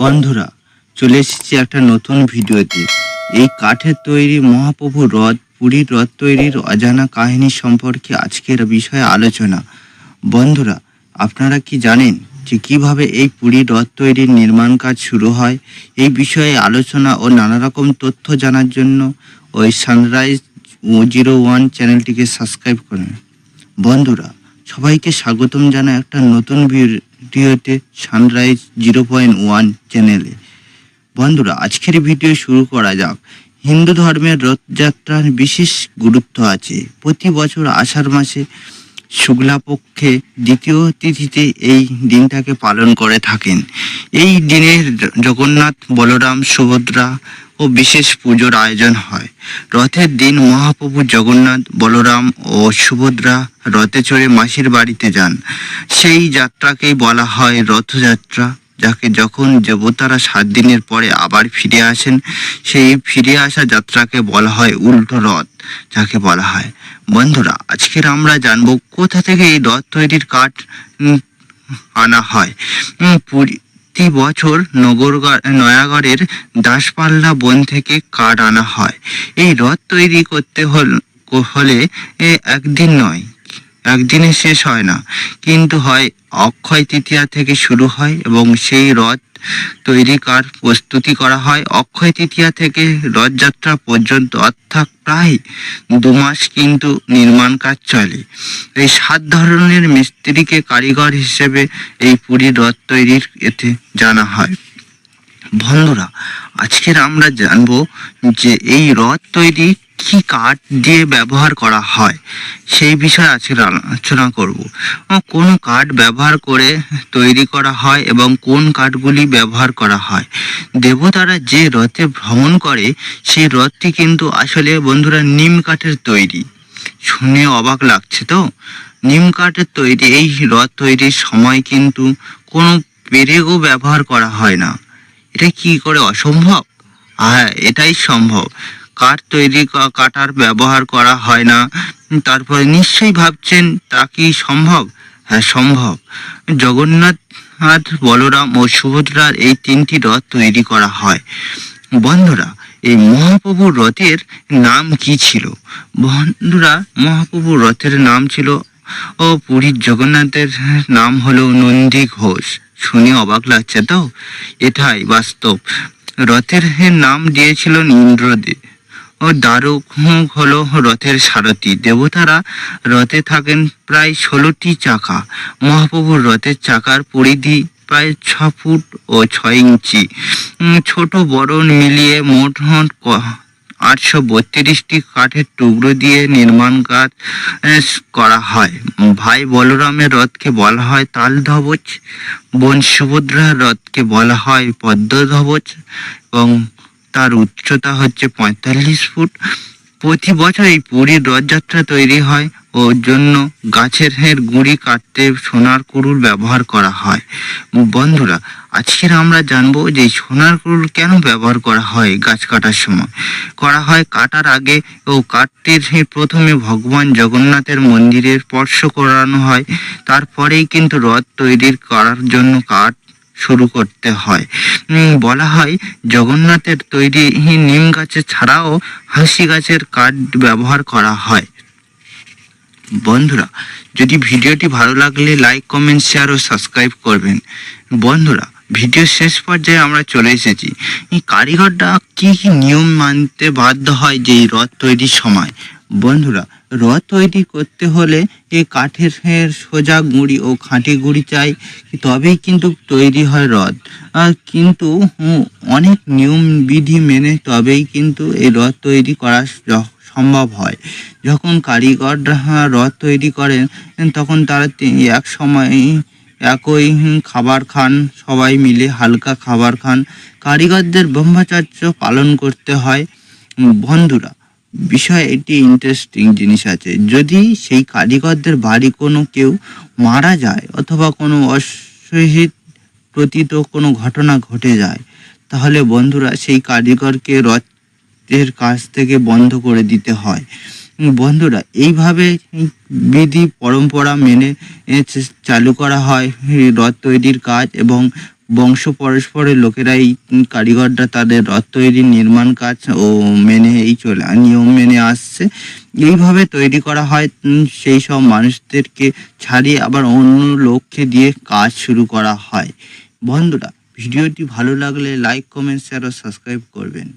বন্ধুরা, চলে এসেছি একটা নতুন ভিডিওতে। এই কাঠের তৈরি মহাপ্রভু রথ, পুরীর রথ তৈরির অজানা কাহিনী সম্পর্কে আজকের বিষয়ে আলোচনা। বন্ধুরা, আপনারা কি জানেন যে কীভাবে এই পুরী রথ তৈরির নির্মাণ কাজ শুরু হয়? এই বিষয়ে আলোচনা ও নানা রকম তথ্য জানার জন্য ওই সানরাইজ জিরো ওয়ান চ্যানেলটিকে সাবস্ক্রাইব করুন। বন্ধুরা, সবাইকে স্বাগতম জানা একটা নতুন ভিডিওতে সানরাইজ জিরো পয়েন্ট ওয়ান চ্যানেলে বন্ধুরা, আজকের ভিডিও শুরু করা যাক। হিন্দু ধর্মের রথযাত্রার বিশেষ গুরুত্ব আছে। প্রতি বছর আষাঢ় মাসে শুক্লা পক্ষে দ্বিতীয় তিথিতে এই দিনটাকে পালন করে থাকেন। এই দিনে জগন্নাথ, বলরাম, সুভদ্রা ও বিশেষ পুজোর আয়োজন হয়। রথের দিন মহাপ্রভু জগন্নাথ, বলরাম ও সুভদ্রা রথে চড়ে মাসির বাড়িতে যান। সেই যাত্রাকেই বলা হয় রথযাত্রা। যাকে যখন দেবতারা সাত দিনের পরে আবার ফিরে আসেন, সেই ফিরে আসা যাত্রাকে বলা হয় উল্টো রথ, যাকে বলা হয়। বন্ধুরা, আজকের আমরা জানব কোথা থেকে এই রথ তৈরির কাঠ আনা হয়। প্রতি বছর নগরগড় নয়াগড়ের দাসপাল্লা বন থেকে কাঠ আনা হয়। এই রথ তৈরি করতে হল- হলে একদিন নয় একদিনে শেষ হয় না। কিন্তু হয়, অক্ষয় তৃতীয়া থেকে শুরু হয় এবং সেই রথ তৈরি কার প্রস্তুতি করা হয়। অক্ষয় তৃতীয়া থেকে রথযাত্রা পর্যন্ত অর্থাৎ প্রায় দু মাস কিন্তু নির্মাণ কাজ চলে। এই সাত ধরনের মিস্ত্রিকে কারিগর হিসেবে এই পুরী রথ তৈরির এতে জানা হয়। বন্ধুরা, আজকের আমরা জানব যে এই রথ তৈরি কি কাঠ দিয়ে ব্যবহার করা হয়, সেই বিষয়ে আজকের আলোচনা করব। কোন কাঠ ব্যবহার করে তৈরি করা হয় এবং কোন কাঠগুলি ব্যবহার করা হয়? দেবতারা যে রথে ভ্রমণ করে, সেই রথটি কিন্তু আসলে, বন্ধুরা, নিম কাঠের তৈরি। শুনে অবাক লাগছে তো? নিম কাঠের তৈরি, এই রথ তৈরির সময় কিন্তু কোনো পেরেকও ব্যবহার করা হয় না। এটা কি করে অসম্ভব? হ্যাঁ এটাই সম্ভব। কাঠ তৈরি কাটার ব্যবহার করা হয় না। তারপরে নিশ্চয়ই ভাবছেন তা কি সম্ভব? হ্যাঁ সম্ভব। জগন্নাথ নাথ, বলরাম ও সুভদ্রার এই তিনটি রথ তৈরি করা হয়। বন্ধুরা এই মহাপ্রভুর রথের নাম কি ছিল? বন্ধুরা মহাপ্রভুর রথের নাম ছিল ও পুরীর জগন্নাথের নাম হলো নন্দী ঘোষ। শুনে অবাক লাগছে তো? এটাই বাস্তব। রথের নাম দিয়েছিলেন ইন্দ্রদেব। ও দারুক হলো রথের সারথি। দেবতারা রথে থাকেন প্রায় ষোলোটি চাকা। মহাপ্রভুর রথের চাকার পরিধি প্রায় ছ ফুট ও ছয় ইঞ্চি। ছোট বড় মিলিয়ে মোট আটশো বত্রিশটি কাঠের টুকরো দিয়ে নির্মাণ কাজ করা হয়। ভাই বলরামের রথকে বলা হয় তাল ধ্বজ বোন সুভদ্রার রথকে বলা হয় পদ্ম ধ্বজ এবং তার উচ্চতা হচ্ছে পঁয়তাল্লিশ ফুট। প্রতি বছর এই পুরীর রথযাত্রা তৈরি হয় ওর জন্য গাছের হের গুঁড়ি কাটতে সোনার কুড়ুল ব্যবহার করা হয়। বন্ধুরা আজকের আমরা জানব যে সোনার কুড়ুল কেন ব্যবহার করা হয় গাছ কাটার সময়? করা হয় কাটার আগে ও হে প্রথমে ভগবান জগন্নাথের মন্দিরের স্পর্শ করানো হয়। তারপরেই কিন্তু রথ তৈরির করার জন্য কাঠ শুরু করতে হয়। বলা হয়, জগন্নাথের তৈরি নিম গাছের ছাড়াও হাসি গাছের কাঠ ব্যবহার করা হয়। বন্ধুরা, যদি ভিডিওটি ভালো লাগলে লাইক, কমেন্ট শেয়ার ও সাবস্ক্রাইব করবেন। বন্ধুরা, ভিডিও শেষ পর্যায়ে আমরা চলে এসেছি। এই কারিগররা কি কি নিয়ম মানতে বাধ্য হয় যে এই রথ তৈরির সময়? বন্ধুরা রথ তৈরি করতে হলে এই কাঠের সোজা গুঁড়ি ও খাঁটি গুঁড়ি চাই, তবেই কিন্তু তৈরি হয় রথ। কিন্তু অনেক নিয়ম বিধি মেনে তবেই কিন্তু এই রথ তৈরি করা সম্ভব হয়। যখন কারিগররা রথ তৈরি করেন, তখন তারা এক সময় একই খাবার খান, সবাই মিলে হালকা খাবার খান। কারিগরদের ব্রহ্মচর্য পালন করতে হয়। বন্ধুরা বিষয় এটি ইন্টারেস্টিং জিনিস আছে। যদি সেই কারিগরদের বাড়ি কোনো কেউ মারা যায় অথবা কোনো অসহিত প্রতীত কোনো ঘটনা ঘটে যায়, তাহলে বন্ধুরা সেই কারিগরকে রথের কাছ থেকে বন্ধ করে দিতে হয়। বন্ধুরা, এইভাবে বিধি পরম্পরা মেনে চালু করা হয়। রথ তৈরির কাজ এবং বংশ পরস্পরের লোকেরা এই কারিগররা তাদের রথ তৈরির নির্মাণ কাজ ও মেনে এই চলে, নিয়ম মেনে আসছে। এইভাবে তৈরি করা হয় সেই সব মানুষদেরকে ছাড়িয়ে আবার অন্য লোককে দিয়ে কাজ শুরু করা হয়। বন্ধুরা, ভিডিওটি ভালো লাগলে লাইক কমেন্ট শেয়ার ও সাবস্ক্রাইব করবেন।